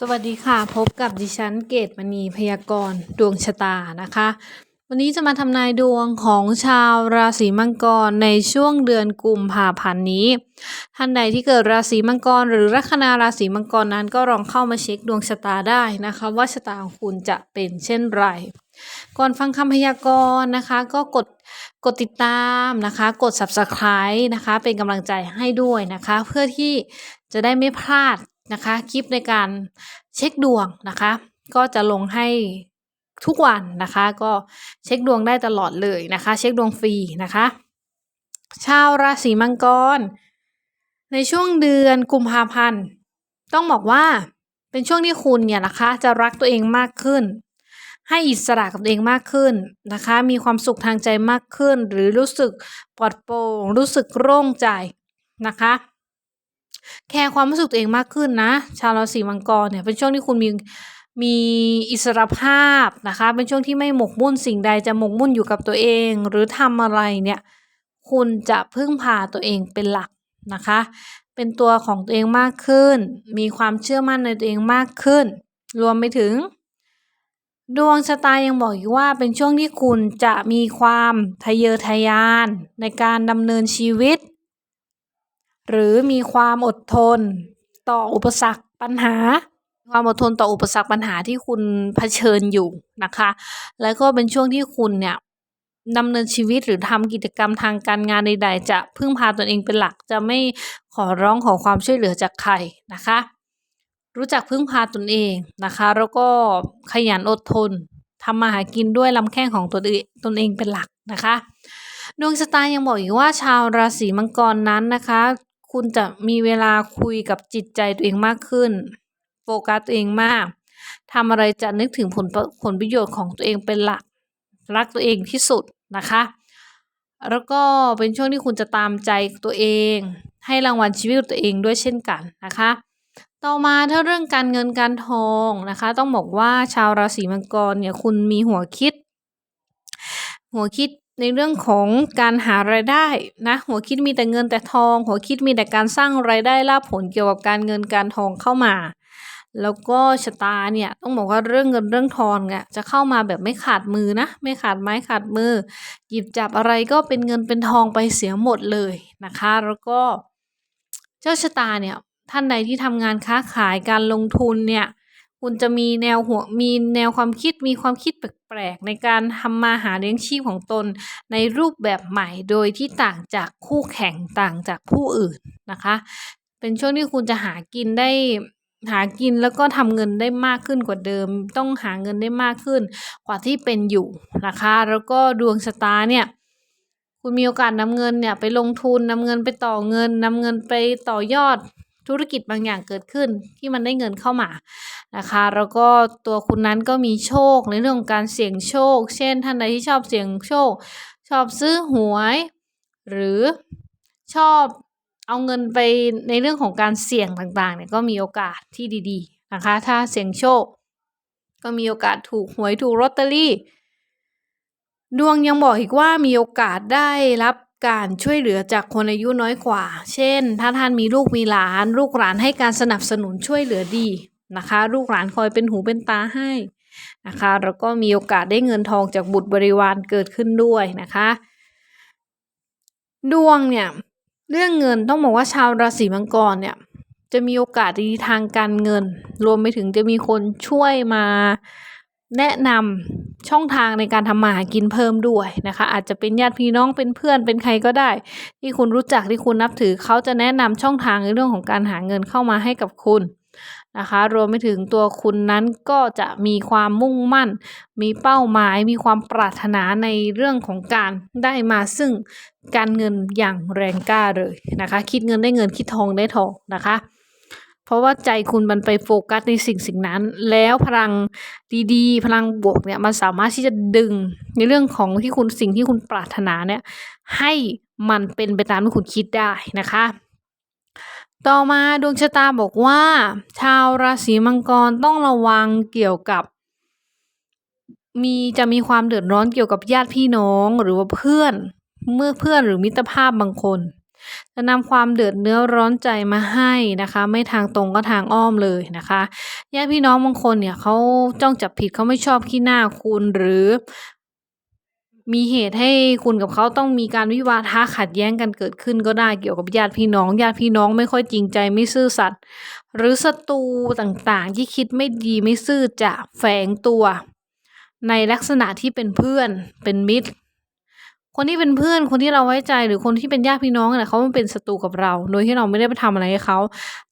สวัสดีค่ะ พบกับดิฉันเกตมณีพยากรณ์ดวงชะตานะคะ วันนี้จะมาทำนายดวงของชาวราศีมังกรในช่วงเดือนกุมภาพันธ์นี้ ท่านใดที่เกิดราศีมังกร หรือลัคนาราศีมังกรนั้นก็ลองเข้ามาเช็คดวงชะตาได้นะคะ ว่าชะตาของคุณจะเป็นเช่นไร ก่อนฟังคำพยากรณ์นะคะ ก็กดกดติดตามนะคะ กด subscribe นะคะ เป็นกำลังใจให้ด้วยนะคะ เพื่อที่จะได้ไม่พลาด นะคะ คลิปในการเช็คดวงนะคะ ก็จะลงให้ทุกวันนะคะ ก็เช็คดวงได้ตลอดเลยนะคะ เช็คดวงฟรีนะคะ ชาวราศีมังกร ในช่วงเดือนกุมภาพันธ์ ต้องบอกว่าเป็นช่วงที่คุณเนี่ยนะคะ จะรักตัวเองมากขึ้น ให้อิสระกับตัวเองมากขึ้นนะคะ มีความสุขทางใจมากขึ้น หรือรู้สึกปลอดโปร่งรู้สึกโล่งใจนะคะ แคร์ความรู้สึกตัวเองมากขึ้นนะ ชาวราศีมังกรเนี่ยเป็นช่วงที่คุณมีมีอิสรภาพนะคะ เป็นช่วงที่ไม่หมกมุ่นสิ่งใดจะหมกมุ่นอยู่กับตัวเอง หรือทำอะไรเนี่ย คุณจะพึ่งพาตัวเองเป็นหลักนะคะ เป็นตัวของตัวเองมากขึ้น มีความเชื่อมั่นในตัวเองมากขึ้น รวมไปถึง ดวงชะตายังบอกอีกว่าเป็นช่วงที่คุณจะมีความทะเยอทะยานในการดำเนินชีวิต หรือมีความอดทนต่ออุปสรรคปัญหา ความอดทนต่ออุปสรรคปัญหาที่คุณเผชิญอยู่นะคะ แล้วก็เป็นช่วงที่คุณเนี่ยดำเนินชีวิตหรือทำกิจกรรมทางการงานใดๆ จะพึ่งพาตนเองเป็นหลักจะไม่ขอร้องขอความช่วยเหลือจากใครนะคะ รู้จักพึ่งพาตนเองนะคะ แล้วก็ขยันอดทนทำมาหากินด้วยลำแข้งของตนเองตนเองเป็นหลักนะคะ ดวงชะตายังบอกอีกว่าชาวราศีมังกรนั้นนะคะ คุณจะมีเวลาคุยกับจิตใจตัวเองมากขึ้น โฟกัสตัวเองมากทำอะไรจะนึกถึงผลผลประโยชน์ของตัวเองเป็นหลัก รักตัวเองที่สุดนะคะ แล้วก็เป็นช่วงที่คุณจะตามใจตัวเอง ให้รางวัลชีวิตตัวเองด้วยเช่นกันนะคะ ต่อมาถ้าเรื่องการเงินการทองนะคะ ต้องบอกว่าชาวราศีมังกรเนี่ยคุณมีหัวคิด หัวคิด ในเรื่องของการหารายได้นะหัวคิดมีแต่เงินแต่ทอง หัวคิดมีแต่การสร้างรายได้ลาภผลเกี่ยวกับการเงินการทองเข้ามา แล้วก็ชะตาเนี่ยต้องบอกว่าเรื่องเงินเรื่องทองเนี่ยจะเข้ามาแบบไม่ขาดมือนะไม่ขาดไม้ขาดมือ หยิบจับอะไรก็เป็นเงินเป็นทองไปเสียหมดเลยนะคะ แล้วก็ เจ้าชะตาเนี่ยท่านใดที่ทำงานค้าขายการลงทุนเนี่ย คุณจะมีแนวหัวมีแนวความคิดมีความคิดแปลกๆในการทำมาหาเลี้ยงชีพของตน ในรูปแบบใหม่โดยที่ต่างจากคู่แข่งต่างจากผู้อื่นนะคะ เป็นช่วงที่คุณจะหากินได้หากินแล้วก็ทำเงินได้มากขึ้นกว่าเดิม ต้องหาเงินได้มากขึ้นกว่าที่เป็นอยู่นะคะ แล้วก็ดวงชะตาเนี่ย คุณมีโอกาสนำเงินเนี่ยไปลงทุนนำเงินไปต่อเงินนำเงินไปต่อยอด ธุรกิจบางอย่างเกิดขึ้นที่มันได้เงินเข้ามานะคะ แล้วก็ตัวคุณนั้นก็มีโชคในเรื่องของการเสี่ยงโชค เช่นท่านใดที่ชอบเสี่ยงโชค ชอบซื้อหวย หรือชอบเอาเงินไปในเรื่องของการเสี่ยงต่างๆเนี่ยก็มีโอกาสที่ดีๆนะคะ ถ้าเสี่ยงโชค ก็มีโอกาสถูกหวยถูกลอตเตอรี่ ดวงยังบอกอีกว่ามีโอกาสได้รับ การช่วยเหลือจากคนอายุน้อยกว่า เช่น ถ้าท่านมีลูกมีหลาน ลูกหลานให้การสนับสนุนช่วยเหลือดีนะคะ ลูกหลานคอยเป็นหูเป็นตาให้นะคะ แล้วก็มีโอกาสได้เงินทองจากบุตรบริวารเกิดขึ้นด้วยนะคะ ดวงเนี่ยเรื่องเงินต้องบอกว่าชาวราศีมังกรเนี่ยจะมีโอกาสดีทางการเงิน รวมไปถึงจะมีคนช่วยมา แนะนำช่องทางในการทำมาหากินเพิ่มด้วยนะคะ อาจจะเป็นญาติพี่น้องเป็นเพื่อนเป็นใครก็ได้ ที่คุณรู้จักที่คุณนับถือเขาจะแนะนำช่องทางในเรื่องของการหาเงินเข้ามาให้กับคุณนะคะ รวมไปถึงตัวคุณนั้นก็จะมีความมุ่งมั่น มีเป้าหมาย มีความปรารถนาในเรื่องของการได้มาซึ่งการเงินอย่างแรงกล้าเลยนะคะ คิดเงินได้เงินคิดทองได้ทองนะคะ เพราะว่าใจคุณมันไปโฟกัสในสิ่งสิ่งนั้น แล้วพลังดีๆ พลังบวกเนี่ยมันสามารถที่จะดึงในเรื่องของที่คุณสิ่งที่คุณปรารถนาเนี่ยให้มันเป็นไปตามที่คุณคิดได้นะคะ ต่อมาดวงชะตาบอกว่า ชาวราศีมังกรต้องระวังเกี่ยวกับ มีจะมีความเดือดร้อนเกี่ยวกับญาติพี่น้องหรือว่าเพื่อนเมื่อเพื่อนหรือมิตรภาพบางคน จะนำความเดือดเนื้อร้อนใจมาให้นะคะ ไม่ทางตรงก็ทางอ้อมเลยนะคะญาติพี่น้องบางคนเนี่ยเขาจ้องจับผิดเขาไม่ชอบขี้หน้าคุณหรือ มีเหตุให้คุณกับเขาต้องมีการวิวาทะขัดแย้งกันเกิดขึ้นก็ได้เกี่ยวกับญาติพี่น้องญาติพี่น้องไม่ค่อยจริงใจไม่ซื่อสัตย์หรือศัตรูต่างๆ ที่คิดไม่ดีไม่ซื่อจะแฝงตัว ในลักษณะที่เป็นเพื่อนเป็นมิตร คนที่เป็นเพื่อนคนที่เราไว้ใจหรือคนที่เป็นญาติพี่น้องเนี่ยเขาเป็นศัตรูกับเรา โดยที่เราไม่ได้ไปทำอะไรให้เขา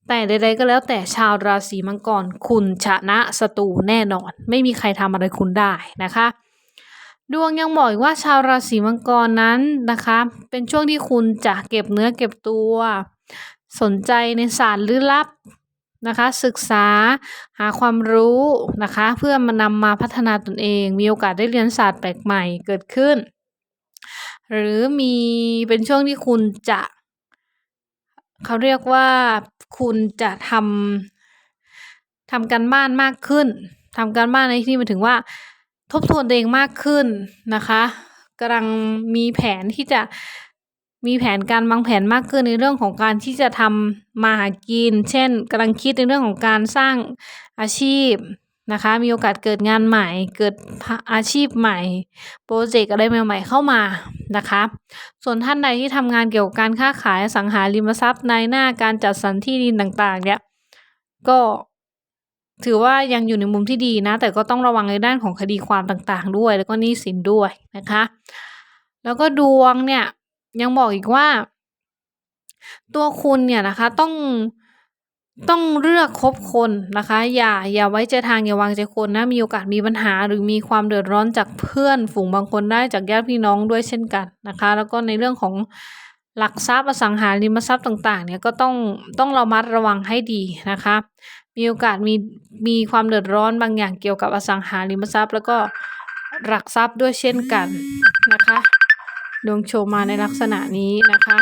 แต่ใดๆก็แล้วแต่ชาวราศีมังกรคุณชนะศัตรูแน่นอน ไม่มีใครทำอะไรคุณได้นะคะ ดวงยังบอกอีกว่าชาวราศีมังกรนั้นนะคะ เป็นช่วงที่คุณจะเก็บเนื้อเก็บตัว สนใจในศาสตร์ลึกลับนะคะศึกษาหาความรู้นะคะ เพื่อมานำมาพัฒนาตนเอง มีโอกาสได้เรียนศาสตร์แปลกใหม่เกิดขึ้น หรือมีเป็นช่วงที่คุณจะเขาเรียกว่าคุณจะทำทำการบ้านมากขึ้นทำการบ้านในที่หมายถึงว่า ทบทวนตัวเองมากขึ้นนะคะกำลังมีแผนที่จะมีแผนการวางแผนมากขึ้นในเรื่องของการที่จะทำมาหากิน เช่นกำลังคิดในเรื่องของการสร้างอาชีพ นะคะ มีโอกาสเกิดงานใหม่ เกิดอาชีพใหม่ โปรเจกต์อะไรใหม่ ๆ เข้ามานะคะ ส่วนท่านใดที่ทำงานเกี่ยวกับการค้าขายสังหาริมทรัพย์ในหน้าการจัดสรรที่ดินต่างๆ เนี่ย ก็ถือว่ายังอยู่ในมุมที่ดีนะ แต่ก็ต้องระวังในด้านของคดีความต่างๆ ด้วย แล้วก็หนี้สินด้วยนะคะ แล้วก็ดวงเนี่ยยังบอกอีกว่า ตัวคุณเนี่ยนะคะต้อง ต้องเลือกคบคนนะคะ อย่าอย่าไว้ใจทางอย่าวางใจคนนะ มีโอกาสมีปัญหาหรือมีความเดือดร้อนจากเพื่อนฝูงบางคนได้จากญาติพี่น้องด้วยเช่นกันนะคะ แล้วก็ในเรื่องของหลักทรัพย์อสังหาริมทรัพย์ต่างๆเนี่ยก็ต้องต้องระมัดระวังให้ดีนะคะ มีโอกาสมีมีความเดือดร้อนบางอย่างเกี่ยวกับอสังหาริมทรัพย์ แล้วก็หลักทรัพย์ด้วยเช่นกันนะคะดวงโชว์มาในลักษณะนี้นะคะ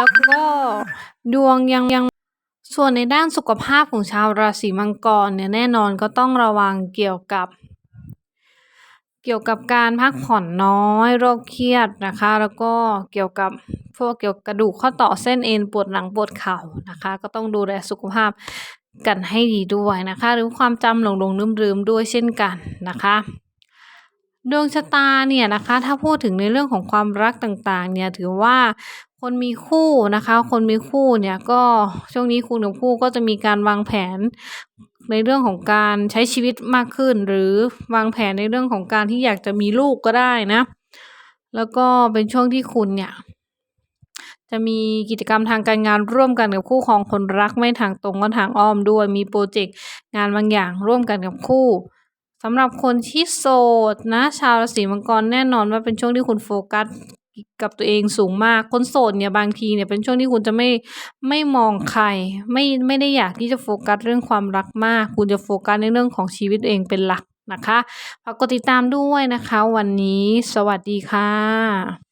แล้วก็ดวงยังยังส่วนในด้านสุขภาพของชาวราศีมังกรเนี่ยแน่นอนก็ต้องระวังเกี่ยวกับ เกี่ยวกับการพักผ่อนน้อยโรคเครียดนะคะ แล้วก็เกี่ยวกับพวกเกี่ยวกับกระดูกข้อต่อเส้นเอ็นปวดหลังปวดเข่านะคะ ก็ต้องดูแลสุขภาพกันให้ดีด้วยนะคะ หรือความจำหลงหลงลืมลืมด้วยเช่นกันนะคะ ดวงชะตาเนี่ยนะคะถ้าพูดถึงในเรื่องของความรักต่างๆ เนี่ยถือว่าคนมีคู่นะคะ คนมีคู่เนี่ยก็ช่วงนี้คุณกับคู่ก็จะมีการวางแผนในเรื่องของการใช้ชีวิตมากขึ้น หรือวางแผนในเรื่องของการที่อยากจะมีลูกก็ได้นะ แล้วก็เป็นช่วงที่คุณเนี่ยจะมีกิจกรรมทางการงานร่วมกันกับคู่ครองคนรักไม่ทางตรงก็ทางอ้อมด้วยมีโปรเจกต์งานบางอย่างร่วมกันกับคู่ สำหรับคนที่โสดนะ ชาวราศีมังกรแน่นอนว่าเป็นช่วงที่คุณโฟกัสกับตัวเองสูงมาก คนโสดเนี่ยบางทีเนี่ยเป็นช่วงที่คุณจะไม่ไม่มองใคร ไม่ไม่ได้อยากที่จะโฟกัสเรื่องความรักมาก คุณจะโฟกัสในเรื่องของชีวิตเองเป็นหลักนะคะฝากกดติดตามด้วยนะคะ วันนี้ สวัสดีค่ะ